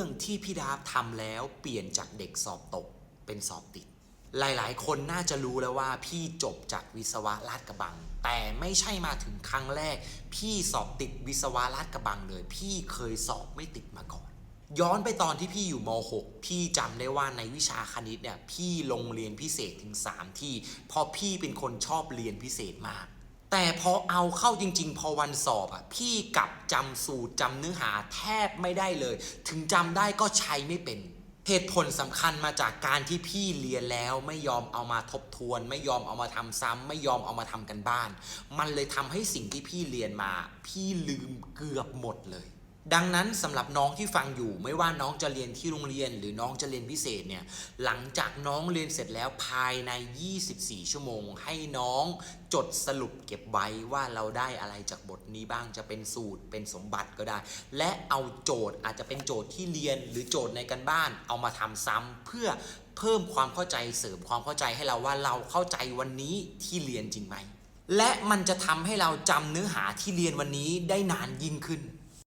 รื่องที่พี่ดาบทำแล้วเปลี่ยนจากเด็กสอบตกเป็นสอบติด หลายๆ คนน่าจะรู้แล้วว่าพี่จบจากวิศวะลาดกระบัง แต่ไม่ใช่มาถึงครั้งแรก พี่สอบติดวิศวะลาดกระบังเลย พี่เคยสอบไม่ติดมาก่อน ย้อนไปตอนที่พี่อยู่ม .6 พี่จำได้ว่าในวิชาคณิตเนี่ยพี่ลงเรียนพิเศษถึง 3 ที่เพราะพี่เป็นคนชอบเรียนพิเศษมาก แต่พอเอาเข้าจริง ๆ พอวันสอบอะพี่กลับจำสูตรจำเนื้อหาแทบไม่ได้เลย ถึงจำได้ก็ใช้ไม่เป็นเหตุผลสำคัญมาจากการที่พี่เรียนแล้วไม่ยอมเอามาทบทวน ไม่ยอมเอามาทำซ้ำไม่ยอมเอามาทำกันบ้าน มันเลยทำให้สิ่งที่พี่เรียนมา พี่ลืมเกือบหมดเลย ดังนั้นสำหรับน้องที่ฟังอยู่ไม่ว่าน้องจะเรียนที่โรงเรียน หรือน้องจะเรียนพิเศษเนี่ยหลังจากน้องเรียนเสร็จแล้วภายใน 24 ชั่วโมง ให้น้องจดสรุปเก็บไว้ว่าเราได้อะไรจากบทนี้บ้างจะเป็นสูตรเป็นสมบัติก็ได้ และเอาโจทย์อาจจะเป็นโจทย์ที่เรียนหรือโจทย์ในกันบ้าน เอามาทำซ้ำเพื่อเพิ่มความเข้าใจเสริมความเข้าใจให้เราว่าเราเข้าใจวันนี้ที่เรียนจริงไหมและมันจะทำให้เราจำเนื้อหาที่เรียนวันนี้ได้นานยิ่งขึ้น